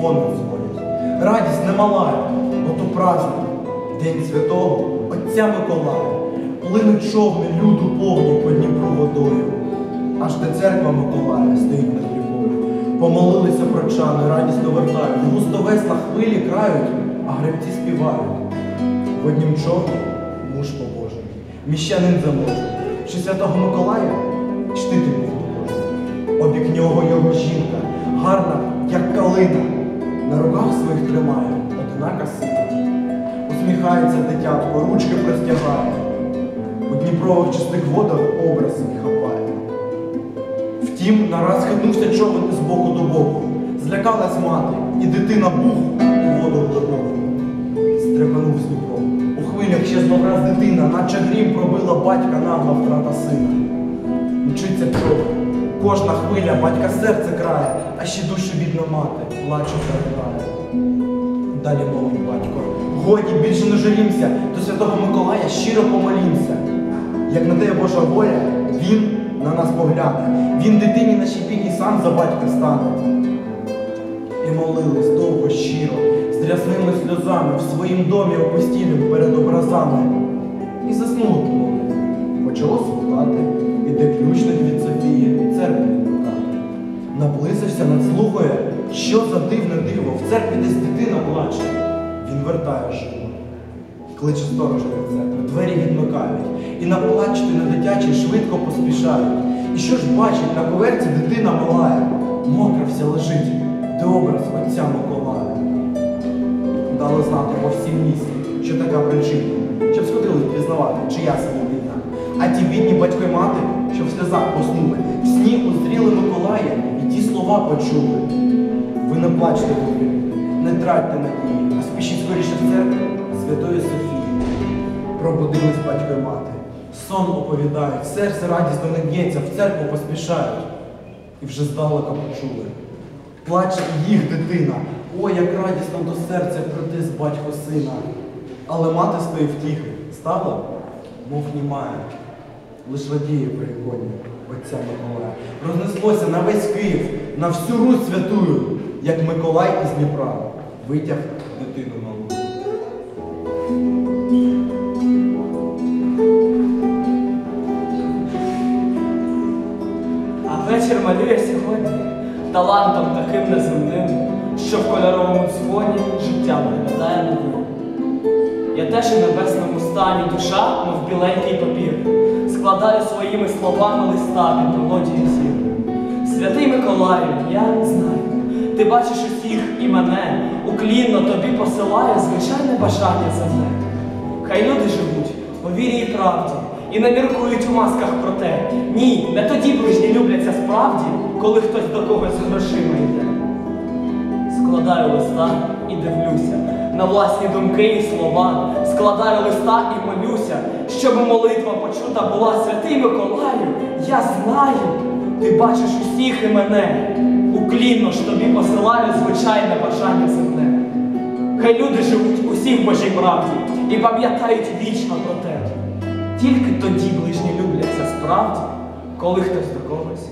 дзвони дзвонять. Радість немала, бо то праздник, День Святого, Отця Миколая, плинуть човни люду повні по Дніпру водою. Аж до церква Миколая стоїть над рікою. Помолилися прочани, радісно вертають, густо весла хвилі крають, а гребці співають. В однім човні муж побожий, міщанин заможний, Чи святого Миколая чтити був поможний. Обік нього його жінка, гарна, як калина на руках своїх тримає одинака сина. Усміхається дитятко, ручки простягає, у Дніпрових чистих водах образ свій хапає. Втім, нараз хитнувся човен з боку до боку. Злякалась мати, і дитина бух у воду глибоку. Стрепенув Дніпро. У хвилях ще знов дитина, наче грім пробила батька нагла втрата сина. Мчиться човен. Кожна хвиля батька серце крає, а ще душу бідна мати, плаче заридає. Далі мовить батько. Годі більше не жалімся, до святого Миколая щиро помолімся. Як на те Божа воля, він на нас погляне, він дитині нашій бідній сам за батька стане. І молились довго щиро, з рясними сльозами в своїм домі опостілім перед образами. І заснули помоли. Почало світати, іде ключник від що за дивне диво, в церкві десь дитина плаче. Він вертає живо. Кличе сторожа від церкви, двері відмикають, і на плач ти на дитячий швидко поспішають. І що ж бачить, на коверці дитина малая, мокра вся лежить, де образ отця Миколая. Дало знати по всім місті, що така причина, щоб сходили пізнавати, чия сама війна. А ті бідні батько й мати, що в сльозах поснули, в сні узріли Миколая і ті слова почули. Ви не плачте, любі, не тратьте надії, а спішіть скоріше в церкву Святої Софії. Пробудились батько й мати. Сон оповідають, серце радісно не б'ється, в церкву поспішають. І вже здалека почули. Плаче їх дитина. Ой, як радісно до серця притис батько сина. Але мати свої втіхи стала, мов німає. Лиш радіє при іконі Отця Миколая. Рознеслося на весь Київ, на всю Русь святую, як Миколай із Дніпра витяг дитину малу. А вечір малює сьогодні талантом таким неземним, що в кольоровому дзвоні життя виглядає новим. Я теж у небесному стані душа, мов біленький папір, складаю своїми словами листа від мелодії зір. Святий Миколаю, я знаю, ти бачиш усіх і мене, уклінно тобі посилаю звичайне бажання за земне. Хай люди живуть у вірі і правді і не міркують у масках про те. Ні, не тоді ближні любляться справді, коли хтось до когось грошима йде. Складаю листа і дивлюся на власні думки і слова. Складаю листа і молюся, щоб молитва почута була святий Миколаю. Я знаю, ти бачиш усіх і мене. Уклінно ж тобі посилаю звичайне бажання земне. Хай люди живуть усі в Божій правді і пам'ятають вічно про те. Тільки тоді ближні любляться справді, коли хтось до когось